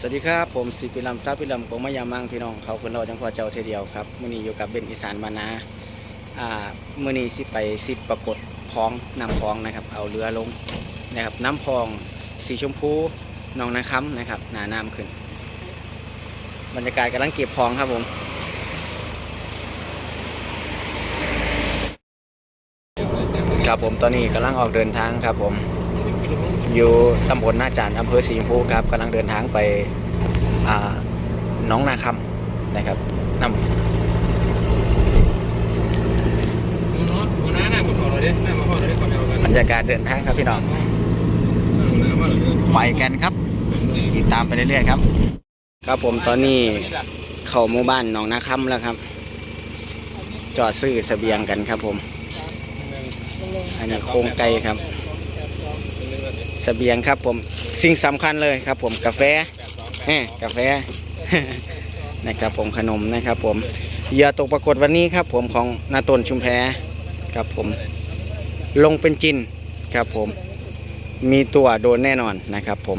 สวัสดีครับ ผมสิพิลัมซาพิลัมกงมายามังพี่น้องเขาคนเราจังพอเจ้าเทเดียวครับมือนี้อยู่กับเบนอีสานบานาอ่ามือนี้สิไปสิปรากฏพองนำพองนะครับ เอาเรือลงนะครับน้ำพองสีชมพูหนองนาคำนะครับหนาน้ำขึ้น บรรยากาศกำลังเก็บพองครับผมครับผมตอนนี้กำลังออกเดินทางครับผม อยู่ตำบลหน้าจานอำเภอสีชมพูครับกำลังเดินทางไปอ่าหน้องนาคำนะครับนหัวน้อหัวน้าหน้ามาขอเราดิหน้ามาขอเราดิก่อนเอากันำบรรยากาศเดินทางครับพี่น้อง ไปกันครับ ติดตามไปเรื่อยๆครับ ครับผมตอนนี้เข้าหมู่บ้านหนองนาคำแล้วครับ จอดซื้อเสบียงกันครับผม อันนี้โครงไก่ครับ เสบียงครับผมสิ่งสำคัญเลยครับผมกาแฟแหม่กาแฟนะครับผมขนมนะครับผมเหยื่อตกปรากฏวันนี้ครับผมของนาตนชุมแพครับผมลงเป็นจินครับผมมีตัวโดนแน่นอนนะครับผม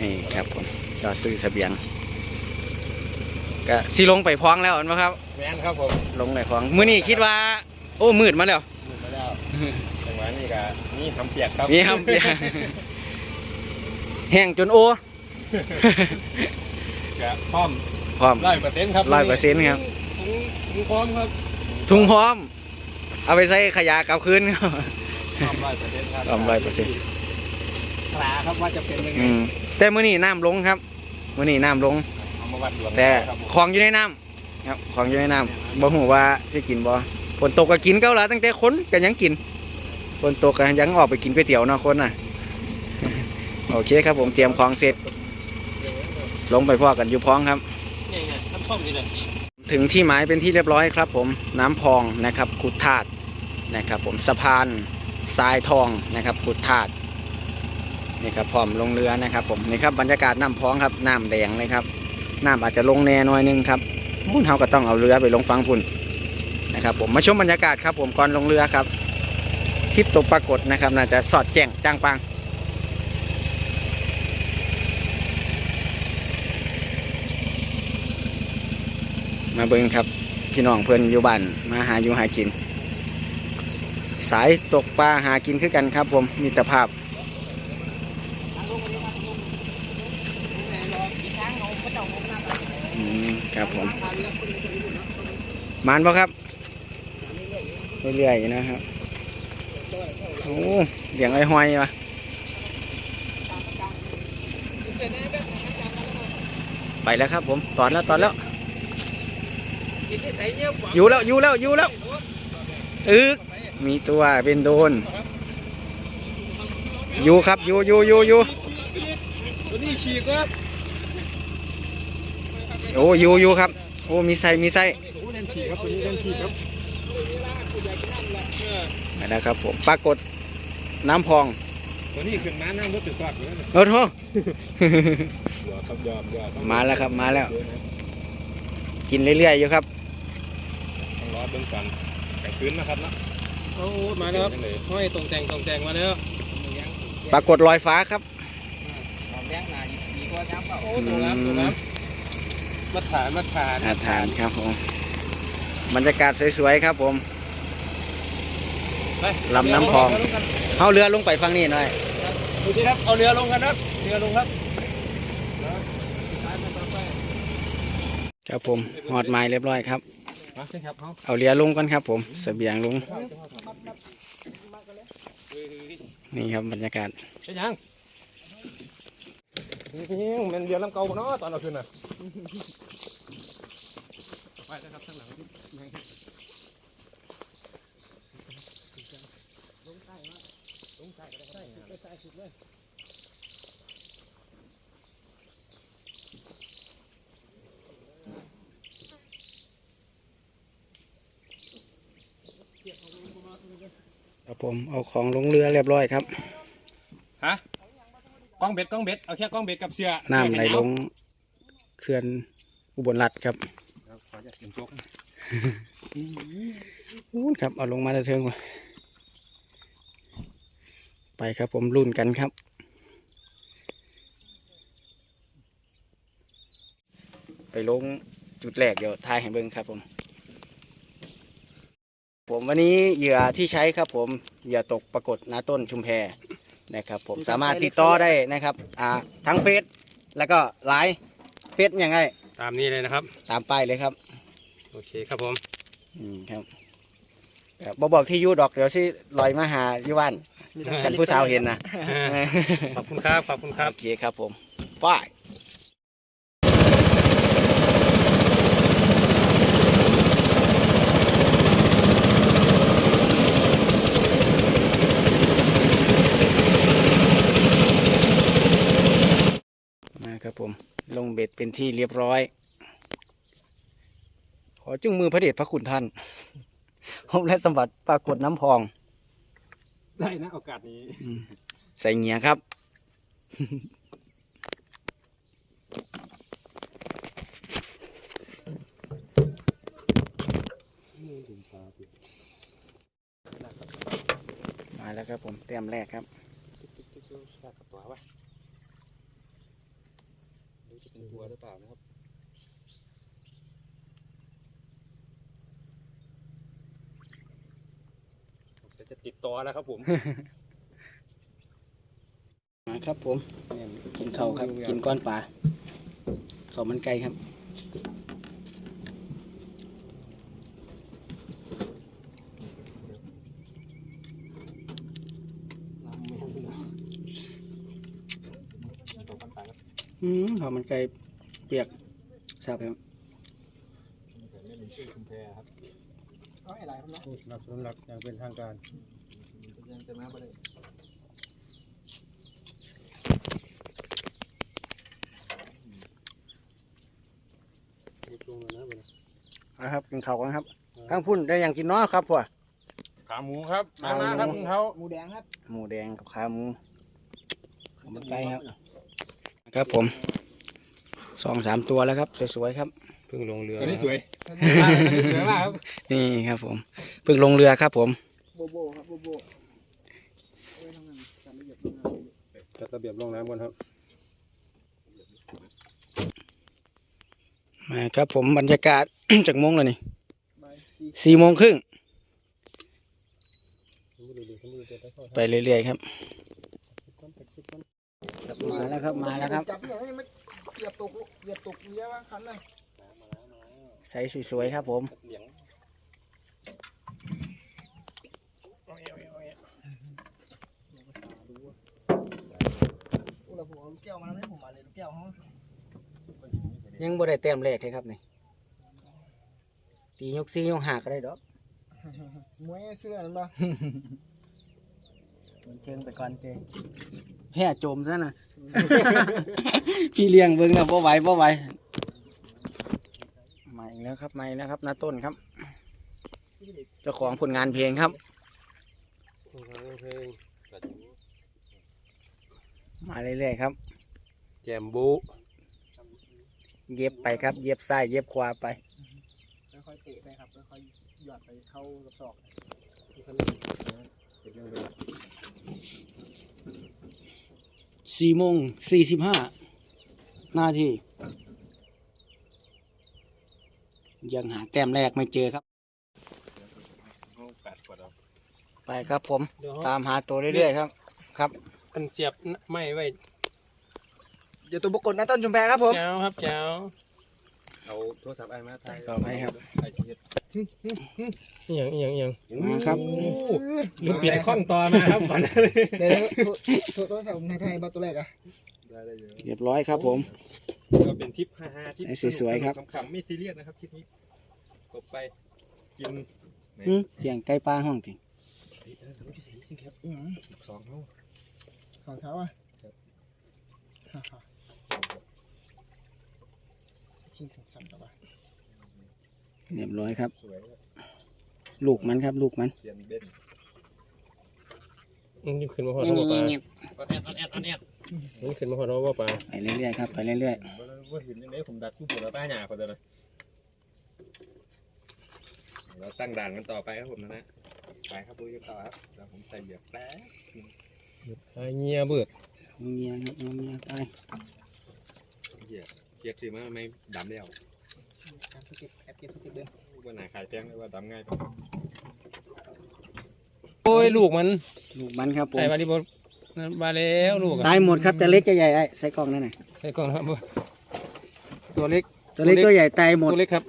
นี่ครับผมจะซื้อเสบียงก็สิลงไปพร้องแล้วเห็นไหมครับแมนครับผมลงไปพร้อง มื้อนี้คิดว่า โอ้มืดมาแล้วมาแล้ว จังหวะนี้ก็นี่ทำเปียกครับมีครับมีครับแห้งจนโอ้ก็พร้อมพร้อมร้อยเปอร์เซ็นต์ครับร้อยเปอร์เซ็นต์ครับถุงพร้อมครับถุงพร้อม เอาไปใส่ขยะกลับคืนครับร้อยเปอร์เซ็นต์ครับร้อม100%ปลาครับว่าจะเป็นยังไงแต่มื้อนี้น้ำลงครับมื้อนี้น้ำลงเอามาวัดดวงแต่ครับผมของอยู่ในน้ำครับของอยู่ในน้ำบ่ฮู้ว่าสิกินบ่ฝนตกก็กินเก่าละตั้งแต่ค้นก็ยังกิน ฝนตกก็ยังออกไปกินก๋วยเตี๋ยวเนาะคนน่ะ โอเคครับผมเตรียมของเสร็จ ลงไปพ่อกันอยู่พ้องครับนี่ไงน้ำท่อมนี่เลยถึงที่หมายเป็นที่เรียบร้อยครับ ผมน้ำพองนะครับขุดธาตุนะครับ ผมสะพานทรายทองนะครับขุดธาตุนี่ครับพร้อมลงเรือนะครับ ผมนี่ครับบรรยากาศน้ำพองครับน้ำแดงเลยครับน้ำอาจจะลงแน่หน่อยนึงครับพุ่นเขาก็ต้องเอาเรือไปลงฟังพุ่นนะครับ ผมมาชมบรรยากาศครับ ผมก่อนลงเรือครับ ทริปตกปรากฏนะครับ น่าจะสอดแจ้งจ้างปังมาเบิ่งครับ พี่น้องเพื่อนอยู่บ้านมาหาอยู่หากิน สายตกปลาหากินคือกันครับ ผมมีตรภาพอืมครับผมมานบ่ครับ เรื่อยๆนะครับ โอ้เลี้ยงไอ้หอยวะไปแล้วครับผมตอนแล้วตอนแล้วอยู่แล้วอยู่แล้วอยู่แล้วอึกมีตัวเป็นโดนอยู่ครับอยู่อยู่อยู่อยู่ตัวนี้ฉีกครับโอ้อยู่อยู่ครับ โอ้มีไส้มีไส้โอ้เล่ นฉีกครับตัวนี้เล่นฉีกครับมาแล้วครับผมปรากฏน้ำพองตัวนี้ขึ้นมาน้ำรถติดซอกอยู่นั่นน่ะโอ้โหยอมครับยอมยอมมาแล้วครับมาแล้วกินเรื่อยๆอยู่ครับ ต้องรอเบื้องก่อนกลางคืนนะครับเนาะโอ้มาแล้วครับห้อยตรงแต่งตรงแต่งมาแล้วปรากฏลอยฟ้าครับ โอ้ตัวรับตัวรับมาฐานมาฐาน อาทานครับผมบรรยากาศสวยๆครับผมไป ลำน้ำพองเอาเรือลงไปฟังนี่หน่อยดูสิครับ เอาเรือลงกันครับ เรือลงครับครับผมหอดไม้เรียบร้อยครับมาสิครับเขาเอาเรือลงก่อนครับผม เสบียงลง นี่ครับบรรยากาศใช่ยังนี่มันเรือลำเก่าเนาะตอนเราขึ้นน่ะ ผมเอาของลงเรือเรียบร้อยครับฮะกล้องเบ็ดกล้องเบ็ดเอาแค่กล้องเบ็ดกับเสือน้ำไหลลงเขื่อนอุบลรัฐครับขอจะเห็นครับ เอาลงมาเถองว่าไปครับผมรุ่นกันครับ ไปลงจุดแรกเดี๋ยวทายให้เบิ้งครับผม ผมวันนี้เหยื่อที่ใช้ครับผมเหยื่อตกปรากฏนาต้นชุมแพนะครับผมสามารถติดต่อได้นะครับอ่าทั้งเฟซแล้วก็ไลน์เฟซยังไงตามนี้เลยนะครับ ตามป้ายเลยครับ โอเคครับผมอืมครับแต่บบอกที่อยูดอกเดี๋ยวสิลอยมาหาอยู่บ้านกันผู้สาวเห็นนะขอบคุณครับขอบคุณครับโอเคครับผมป้ายมาครับผม ลงเบ็ดเป็นที่เรียบร้อย ขอจุงมือพระเดชพระคุณท่านพบและสมบัติปรากฏน้ำพอง ได้นะโอกาสนี้อืมใส่เงียครับ มาแล้วครับผมเต็มแรกครับ ตัวหรือเปล่านะครับจะติดต่อแล้วครับผมมาครับผมกินข้าวครับ กินก้อนปลาข้าวมันไก่ครับ อืมข้าวมันไก่เปียกทราบครับสนับสนุนหลักอย่างเป็นทางการลงแล้วนะนะครับกินข้าวกันครับข้างพุ่นได้อย่างกินน้อครับพ่อขาหมูครับมาขาหมูมาครับคุณเขาหมูแดงครับ หมูแดงกับขาหมูข้าวมันไก่ครับ ครับผมสองสามตัวแล้วครับ สวยๆครับ เพิ่งลงเรือตัวนี้สวยสสวยมากครับนี่ครับผมเพิ่งลงเรือครับผมโบโบครับโบโบเอาไว้ทำงานจัดระเบียบทำงานจัดระเบียบลงน้ำก่อนครับ มาครับผมบรรยากาศ จากโมงแล้วนี่บายสี่สี่โมงครึ่ง ไปเรื่อยๆครับ มาแล้วครับมาแล้วครับจับอย่างนี้มันเหยียบตกลูกเหยียบตกเยอะมากคันเลยใส่สวยๆครับผมเหลียงอุณหภูมิเอาลูกแก้วมาแล้วให้ผมมาเลยลูกแก้วห้องยังบ่ได้เต็มแรกเลยครับนี่ตียกซียกหาก็ได้ดอกมวยเสื้อนั่นปะมันเชิงไปก่อนเจ แห่โจมซะนะ พี่เลี้ยงเบิ่งนะบ่ไหวบ่ไหวมาอีกแล้วครับมาอีกแล้วครับนาต้นครับเจ้าของผลงานเพลงครับเพลงมาเรื่อยๆครับ แจมบูเย็บไปครับ เย็บซ้ายเย็บขวาไปค่อยๆเตะไปครับค่อยๆหยอดไปเข้ากระสอบ สี่โมงสี่สิบห้านาทียังหาแต้มแรกไม่เจอครับกัดกดเอาไปครับผม เดี๋ยวตามหาตัวเรื่อยๆครับ ครับมันเสียบไม่ไว้เดี๋ยวตัวปรากฏนะต้นชุมแพครับผมเจ้าครับเจ้าเอาโทรศัพท์ไอ้มาถ่ายต่อไปครับไอ้ชีวิต อีหยังอีหยังอีหยังมาครับ ลืมเปลี่ยนข้องต่อมาครับก่อนเดี๋ยวโทรโทรศัพท์ผมไทยๆมาตัวแรกอะได้ได้เยอะเรียบร้อยครับผม ก็เป็นทริปฮ่าๆทริปใส่สวยๆครับ ขำๆไม่ซีเรียสนะครับทริปนี้ตกไปกินอืมเสียงไก่ปลาห้องติงเฮ้ยเออทำไมจะใส่ซิงครับอืมสองเขาสองเช้าอะฮ่าฮ่าที่สองสามตัว เรียบร้อยครับ สวยลูกมันครับ ลูกมันเทียนเบนอืมขึ้นมาพอท้องปลาออนแอดออนแอดออนแอดนี่ขึ้นมาพอท้องปลาไปเรื่อยๆครับไปเรื่อยว่าเห็นยังไงผมดัดผู้ผัวแล้วต้าหยาคนเดียวเลยเราตั้งด่านกันต่อไปครับผมนะนะไปครับดูกันต่อครับเดี๋ยวผมใส่เหยือกแป๊บเงียเบิดๆเงียครับเงียไปเหยือกเกียร์ถือมาไม่ดำแล้ว การสเก็ตแอบเก็บสเก็ตเดินว่าหนาขายแพงเลยว่าดำง่ายโอ้ยลูกมันลูกมันครับผมไอ้มาดิบมาแล้วลูกได้หมดครับจะเล็กจะใหญ่ไอ้ใส่กล่องนั่นน่ะไอ้กล่องครับตัวเล็กตัวเล็กตัวใหญ่ตายหมดตัวเล็กครับ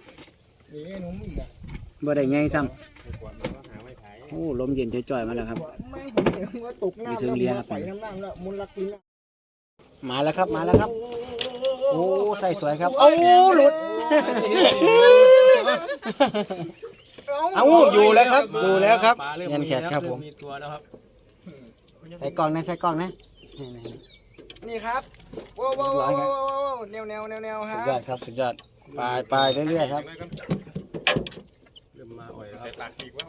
เอ๊ะหนุ่มอีกอะบ่ได้ใหญ่ซ้หาไม่ขายำโอ้ลมเย็นจ่อยๆมาแล้วครับแม่งผมเห็นว่าตกน้ำมีถึงเลี้ยครับใส่น้ำน้ำแล้วมุนลักกินแล้วมาแล้วครับมาแล้วครับ โอ้ใส่สวยครับ โอ้หลุด เอาอยู่แล้วครับ อยู่แล้วครับเย็นแขกครับผมมีตัวแล้วครับ ใส่กล่องนะใส่กล่องนะนี่ครับว้าวว้าวว้าวว้าวแนวแนวแนวแนวฮะสุดยอดครับสุดยอดไปไปเรื่อยๆครับเริ่มมาอ่อยใส่ปากสีกว่า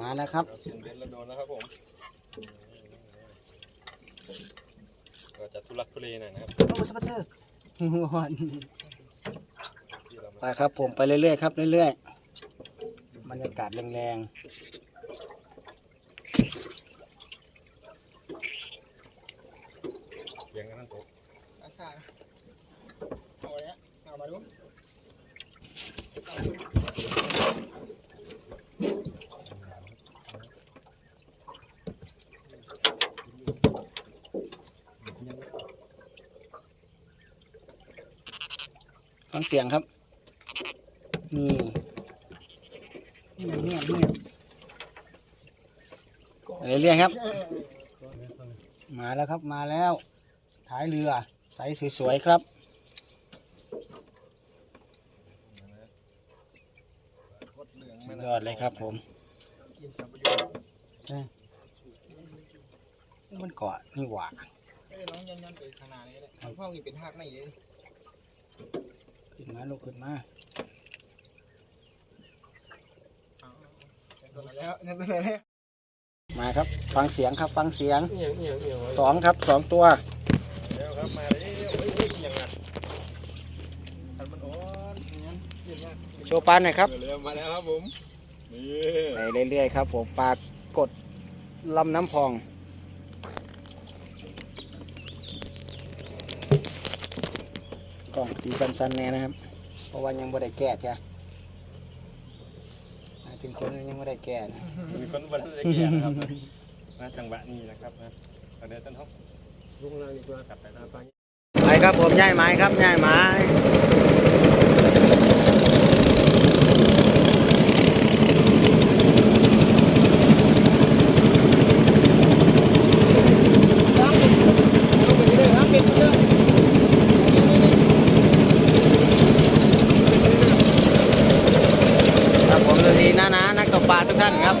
มาแล้วครับเราเด่นแล้วโดนแล้วครับผม ก็จะทุลักทุเลหน่อยนะครับที่เราไปครับผมไปเรื่อยๆครับเรื่อยๆบรรยากาศแรงเสียงกันทั้งโต๊ะ อาซาเอาเลยเอามาดู ๆ ฟังเสียงครับ นี่เงียบเงียบเงียบไปเรื่อยๆครับ มาแล้วครับมาแล้วท้ายเรือใสสวยๆครับยอดเลยครับผมมันเกาะนี่หว่าเอ้ยน้องยันยันไปขนาดนี้เลยทางพ่อนี่เป็นหักไม่เลย มา ลูกขึ้นมาเอาเอาเอาเป็นตัวแล้วตัวไหนแล้ว มาครับ ฟังเสียงครับ ฟังเสียงเอียงเอียงเอียงสองครับสองตัวแล้วครับ มาแล้วโอ้ยโอ้ยอย่างนั้นมันอ่อนอย่างนั้นเยี่ยมมากโชว์ปลาหน่อยครับ มาแล้วครับผมนี่ไปเรื่อยๆครับ ผมปลากดลำน้ำพอง กล่องสีสันๆแน่นะครับ เพราะว่ายังไม่ได้แก้จ้ะหมายถึงคนยังไม่ได้แก้นะมีคนวันได้แก่นะครับมาจังหวะนี้นะครับนะตอนนี้ต้นฮอกลุงเลยดีกว่ากลับไปหน้าฟังไปครับผมย้ายไม้ครับย้ายไม้ครับผมสวัสดีนะนะนักตกปลาทุกท่านครับ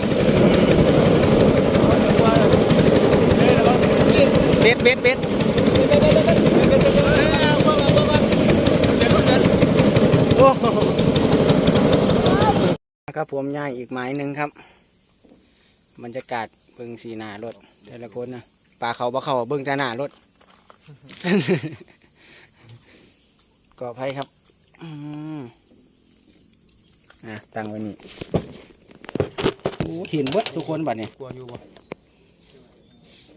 เบ็ดเบ็ดเบ็ด โอ้โหครับผ มย่ายอีกหมายหนึ่งครับบรรยากาศเบิ่งสีหน้ารถแต่ละคนนะปลาเขาบ่เขาเบิ่งแต่หน้ารถก่อไผ่ครับอืมอะตั้งไว้นี่โอ้เห็นเบิดทุกคนบัดเนี่ยกลัวอยู่บ่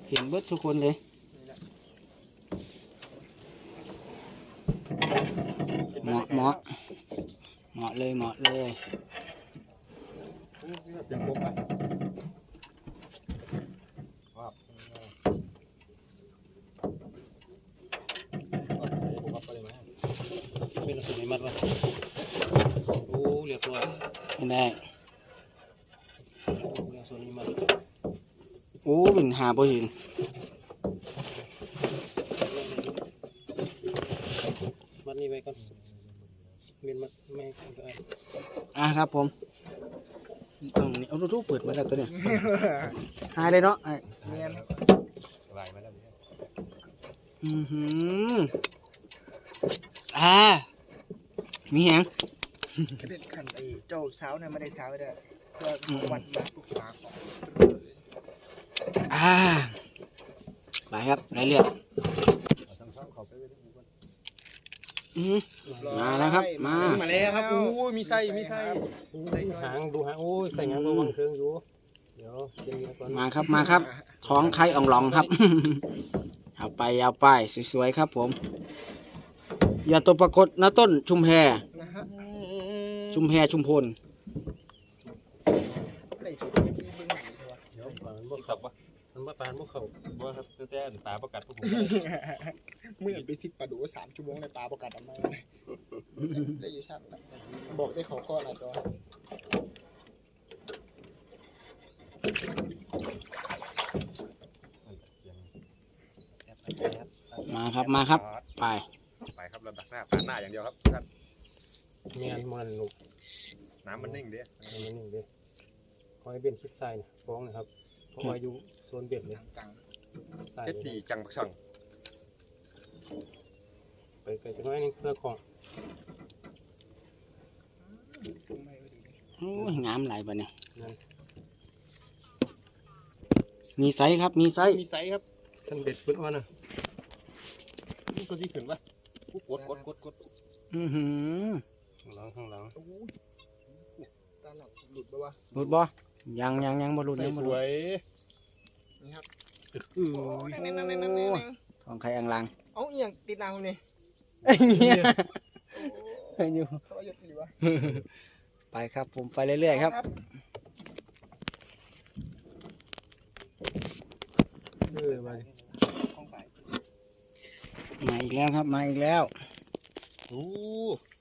เห็นเบิดทุกคนเลยเหมาะเหมาะเหมาะเลยเหมาะเลย เป็นพวกอะครับเป็นสุนิมัดวะโอ้เรียบร้อย ไม่ได้ เรียบสุนิมัด โอ้เป็นหาบ่เห็นมัดนี่ไว้ก่อนเมียนมัดไม่ก็อะครับผมตรงนี้เอาตู้เปิดมาแล้วตัวเนี้ยหายเลยเนาะไอ้เนียนลายมาแล้วอือหืออ่ามีแหงกระเด็นขันไอ้เจ้าสาวเนี่ยไม่ได้สาวเลยเพื่อวัดมาปลุกปากของอ่า ไปครับไรเลือดทั้งสองเขาไปไว้ด้วยกันอื้อมาแล้วครับ มา มาแล้วครับโอ้ยมีไส้มีไส้หางดูหางโอ้ยใส่งานระวังเครื่องอยู่เดี๋ยวเดี๋ยวก่อนมาครับมาครับ ท้องไข่อ่องหลองครับ เอาไปเอาไปสวยๆครับ ผม อย่าตกปรากฏนะต้นชุมแพนะฮะชุมแพชุมพล ได้สุดที่เบิ่งดีเถอะวะเดี๋ยวปลามันบ่ขับวะมันบ่ปลาบ่เข้าบ่ครับแต่ปลาประกัดพวกผมเมื่อไปทิศปลาดูสามชั่วโมงในปลาประกาศออกมาเลยได้อยู่ชั้นนะบอกได้เขาข้ออะไรตัวมาครับมาครับ ไปไปครับเราดักหน้าปาดหน้าอย่างเดียวครับท่านเมียนมันลูกน้ำมันนิ่งดิมันนิ่งเด้คอยเบ็นชิดซ้ายนะฟ้องนะครับเพราะว่าอยู่ โซนเบ็ดเนี่ยกลางซ้ายเจ็ดดีจังบักสั่งไปไกลจังน้อยนึงเพื่อของจุ่มให้พอดีเลยโอ้ยงามหลายปะเนี่ยนั่นมีไซส์ครับ มีไซส์มีไซครับท่านเบ็ดเพิ่นว่านะนี่ตัวที่ขึ้นปะกูกดกดกดกดอือหือข้างหลังข้างหลังโอ้ยตาหลับหลุดไปวะหลุดบ่ยังยังยังบ่หลุดใส่ยังบ่สหลุวดย นี่ครับอือโอ้ยนั่นนั่นนั่นนั่นนั่นท้องไข่อ่องหลังเอาเอียงติดหน้าผมนี่เอ้ยเนี่ยโอ้อยู่เขาหยุดดีวะไปครับผมไปเรื่อยๆครับเออมาดิของไปมาอีกแล้วครับมาอีกแล้วโอ้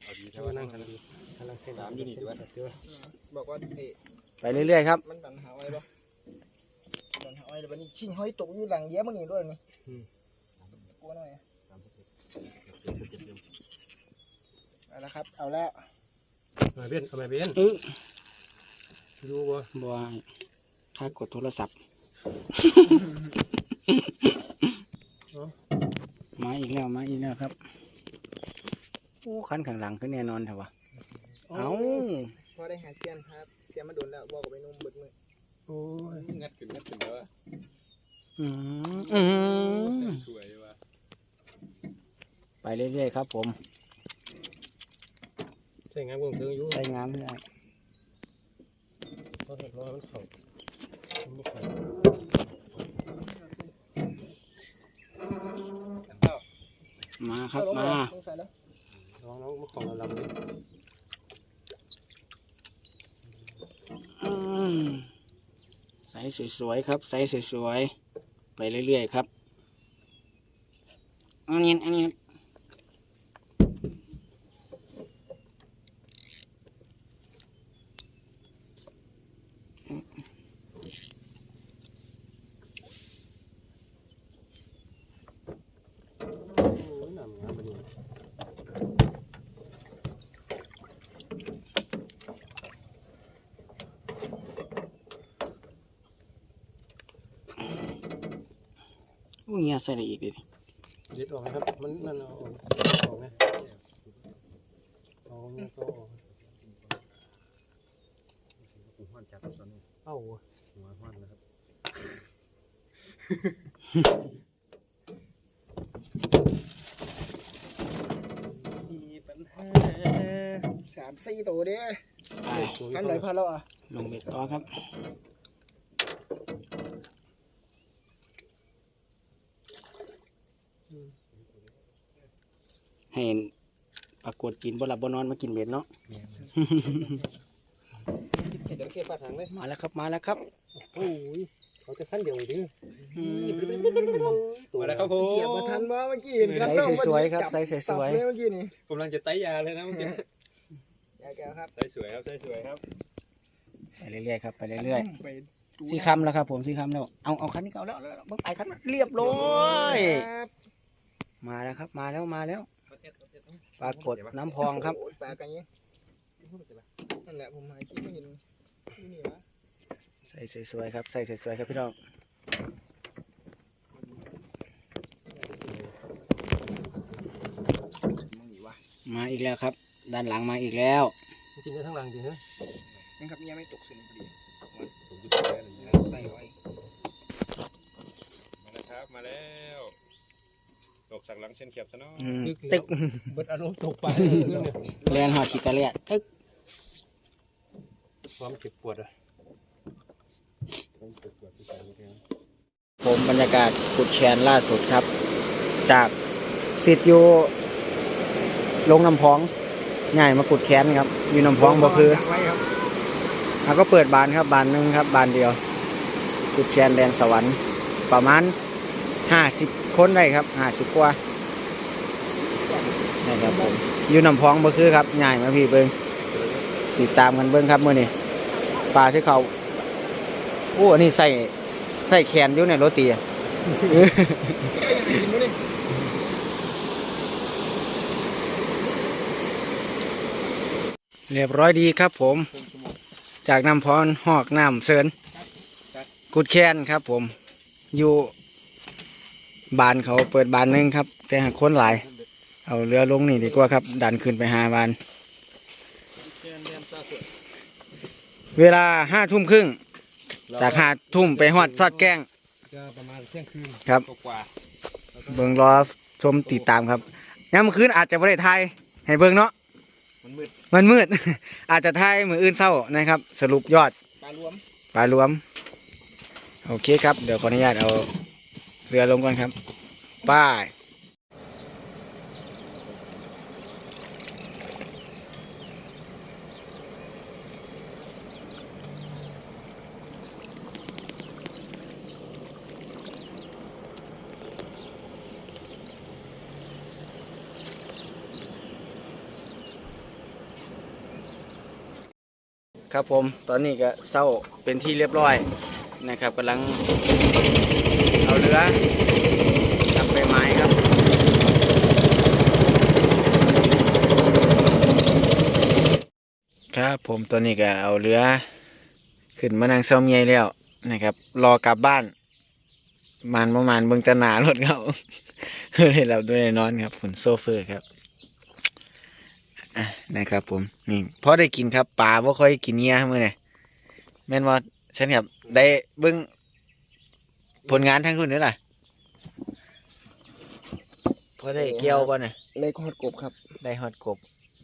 เอาดีเดี๋ใช่ยวไหมนั่งกันดีกำลังเส้นน้ำอยู่นี่ดีวะเดี๋ยวบอกว่าเอ๊ะไปเรื่อยๆครับมันดันหาไว้ปะ ดันหาไว้แต่วันนี้ชิงห้อยตกอยู่หลังเยอะมันนี่ด้วยนี่กลัวหน่อยเอาละครับ เอาแล้วมาเบ็ดเอาไปเบ็ดเออดูบ่บ่ให้ถ้ากดโทรศัพท์มาอีกแล้วมาอีกแล้วครับโอ้คันข้างหลังคือแน่นอนเถอะวะเอ้าพอได้หาเซียนครับเซียนมาโดนแล้วบอกกับไปนุ่มเบิดมือโอ้ยงัดขึ้นงัดขึ้นแล้วอะอืมอืมสวยว่ะไปเรื่อยๆครับ ผมใส่งานวงเครื่องอยู่ใส่งามเลยเพราะเห็นว่ามันเข้ามันบ่เข้าอันเต้ามาครับเอลงมาลงใส่แล้วน้องน้องมันของเราลำดิ อืมใส่สวยๆครับใส่สวยๆไปเรื่อยๆครับอันนี้อันนี้ โอ้ยน้ำงามปานนี้ อุ้ย เงี้ยใส่ได้อีกดิเด็ดออกไหมครับ มันนั่นเอาออกออกไหมเอาเนี่ยก็ออกหูห้อนจับตอนนี้เอ้าหัวห้อนนะครับมีปัญหาสามสี่ตัวเด้ไปพันไหนพันแล้วอะ ลงเบ็ดต่อครับ ให้เห็นปรากฏกินบ่หลับบ่นอนมากินเบ็ดเนาะเห็นจระเข้ปลาถังเลยมาแล้วครับมาแล้วครับ โอ้ยเขาจะขั้นเดียวเลยดิอืมมาแล้วครับผเกียบมมาทันว่าเมื่อกี้เห็นกันใส่สวยๆครับใส่สวยๆๆเมื่อกี้นี่กำลังจะไต่ยาเลยนะเมื่อกี้ยาแก้วครับใส่สวยครับใส่สวยครับไปเรื่อยๆครับไปเรื่อยไปดูๆสี่คำแล้วครับผมสี่คำแล้วเอาเอาคันนี้เอาแล้วเอาแล้วเบิ่งไปคันนั้นเรียบร้อยครับ มาแล้วครับ มาแล้วมาแล้วปรากฏน้ำพองครับโอ้ยปลากันยังนั่นแหละผมหาคิดไม่เห็นนี่นี่วะใส่สวยๆครับ ใส่สวยๆครับพี่น้องมึงอีวะมาอีกแล้วครับ ด้านหลังมาอีกแล้วกินได้ทั้งหลังจริงเหรอยังครับยังไม่ตกสนิทพอดีผมจะแพ้เลยนะใส่ไว้มาแล้วครับมาแล้ว ตกสักหลังเช่นเขียบซะเนาะอืมตึกเบิดอารมณ์ตกปลาเรียนหอดขีตะเลียดตึกความเจ็บปวดอะผมบรรยากาศขุดแคนล่าสุดครับ จากสิทธิ์อยู่ลงน้ำพองง่ายมาขุดแคนครับ อยู่น้ำพองบ่คือ ไว้ครับแล้วก็เปิดบานครับบานหนึงครับบานเดียวขุดแคนแดนสวรรค์ประมาณห้าสิบ คนได้ครับห้าสิบกว่านะครับผมอยู่น้ำพองบ่คือครับง่ายมาพี่เบิงติดตามกันเบิ้งครับมื่อนี้ปลาที่เขาโอ้อันนี้ใส่ใส่แคนอยู่ในโรตีเรียบร้อยดีครับผม จากน้ำพรหอกน้ำเซินกุดแคนครับผมอยู่ บานเขาเปิดบานหนึงครับ แต่หากคนหลาย เอาเรือลงนี่ดีกว่าครับ ดันขึ้นไปหาบาน เวลาห้าทุ่มครึ่งจากห้าทุ่มไปหอดซอดแกล้งจะประมาณเที่ยงคืนครับกว่าเบิ่งรอชมติดตามครับยามมื้อคืนอาจจะไม่ได้ทายให้เบิ่งเนาะมันมืดมันมืด อาจจะทายมืออื่นเศร้านะครับ สรุปยอดปลารวมปลารวม โอเคครับ เดี๋ยวขออนุญาตเอา เรือลงก่อนครับป้ายครับผมตอนนี้ก็เศร้าเป็นที่เรียบร้อยนะครับกำลัง เอาเรือกลับไปไม้ครับครับผมตอนนี้ก็เอาเรือ ขึ้นมานั่งเศร้าเมียแล้วนะครับ รอกลับบ้านมันประมาณเบิ่งตหนารถเขาเลยเราด้วยนอนครับฝนโซเฟอร์ครับนะครับผมนี่พอได้กินครับปลาบ่ค่อยกินเงี้ยมื้อนี่แม่นว่าฉันครับได้เบิ่ง ผลงานทั้งทุนนี่ล่ะพอได้เกี่ยวบ่เนี่ยในคอดกบครับได้ฮอดกบ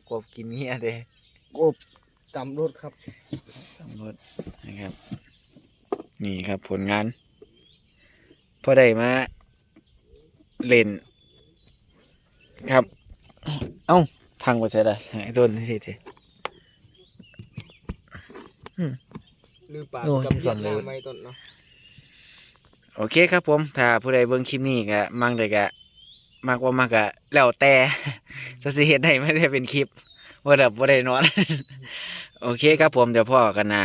กบกินเงี้ยเด้กบตำรถครับตำรวจนะครับ นี่ครับผลงาน พอได้มาเล่น ครับ เอ้าทางว่าจะได้ไอ้ต้นนี่สิเถอะลือปลาโอ้ยกับเวียดสั่นเลยนามไม่ต้นเนาะ โอเคครับผม ถ้าผู้ใดเบิ่งคลิปนี้ก็มังได้ก็มากว่ามากก็แล้วแต่จะสิเฮ็ดได้ไม่ได้เป็นคลิปว่าแบบบ่ได้นอนโอเคครับผมเดี๋ยวพ่อกันนะ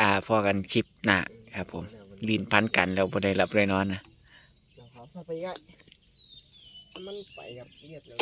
อ่าพ่อกันคลิปหน้าครับ ผมลินพันกันแล้วบ่ได้หลับได้นอนนะ เดี๋ยวเขาพาไปง่ายมันไปกับเลียดเลย